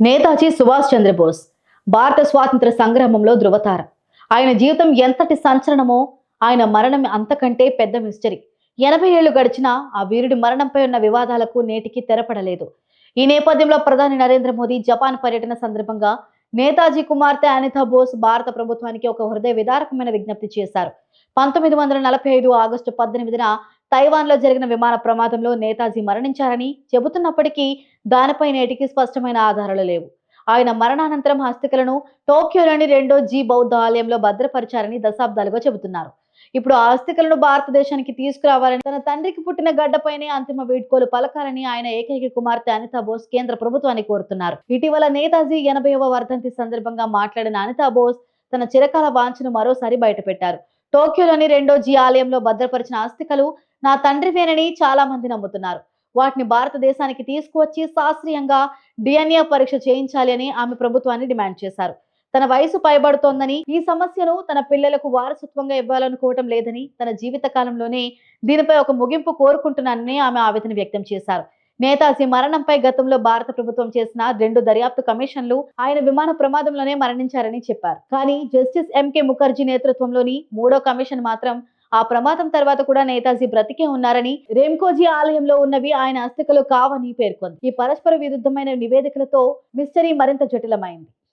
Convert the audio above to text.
నేతాజీ సుభాష్ చంద్రబోస్ భారత స్వాతంత్ర సంగ్రామంలో ధృవతార. ఆయన జీవితం ఎంతటి సంచలనమో ఆయన మరణం అంతకంటే పెద్ద మిస్టరీ. ఎనభై ఏళ్ళు గడిచినా ఆ వీరుడి మరణంపై ఉన్న వివాదాలకు నేటికి తెరపడలేదు. ఈ నేపథ్యంలో ప్రధాని నరేంద్ర మోదీ జపాన్ పర్యటన సందర్భంగా నేతాజీ కుమార్తె అనితా బోస్ భారత ప్రభుత్వానికి ఒక హృదయ విదారకమైన విజ్ఞప్తి చేశారు. పంతొమ్మిది వందల నలభై ఐదు ఆగస్టు పద్దెనిమిదిన తైవాన్లో జరిగిన విమాన ప్రమాదంలో నేతాజీ మరణించారని చెబుతున్నప్పటికీ దానిపై నేటికి స్పష్టమైన ఆధారాలు లేవు. ఆయన మరణానంతరం హస్తికలను టోక్యోలోని రెండో జీ బౌద్ధ ఆలయంలో భద్రపరిచారని దశాబ్దాలుగా చెబుతున్నారు. ఇప్పుడు ఆస్తికలను భారతదేశానికి తీసుకురావాలని తన తండ్రికి పుట్టిన గడ్డపైనే అంతిమ వీడ్కోలు పలకాలని ఆయన ఏకైక కుమార్తె అనితా బోస్ కేంద్ర ప్రభుత్వాన్ని కోరుతున్నారు. ఇటీవల నేతాజీ ఎనభైవ వర్ధంతి సందర్భంగా మాట్లాడిన అనితా బోస్ తన చిరకాల వాంఛను మరోసారి బయటపెట్టారు. టోక్యోలోని రెండో జీ ఆలయంలో భద్రపరిచిన ఆస్తికలు నా తండ్రివేనని చాలా మంది నమ్ముతున్నారు. వాటిని భారతదేశానికి తీసుకువచ్చి శాస్త్రీయంగా డిఎన్ఏ పరీక్ష చేయించాలి అని ఆమె ప్రభుత్వాన్ని డిమాండ్ చేశారు. తన వయసు పైబడుతోందని ఈ సమస్యను తన పిల్లలకు వారసత్వంగా ఇవ్వాలనుకోవటం లేదని తన జీవిత కాలంలోనే దీనిపై ఒక ముగింపు కోరుకుంటున్నానని ఆమె ఆవేదన వ్యక్తం చేశారు. నేతాజీ మరణంపై గతంలో భారత ప్రభుత్వం చేసిన రెండు దర్యాప్తు కమిషన్లు ఆయన విమాన ప్రమాదంలోనే మరణించారని చెప్పారు. కానీ జస్టిస్ ఎంకే ముఖర్జీ నేతృత్వంలోని మూడో కమిషన్ మాత్రం ఆ ప్రమాదం తర్వాత కూడా నేతాజీ బ్రతికే ఉన్నారని రేమ్కోజీ ఆలయంలో ఉన్నవి ఆయన అస్థికలు కావని పేర్కొంది. ఈ పరస్పర విరుద్ధమైన నివేదికలతో మిస్టరీ మరింత జటిలమైంది.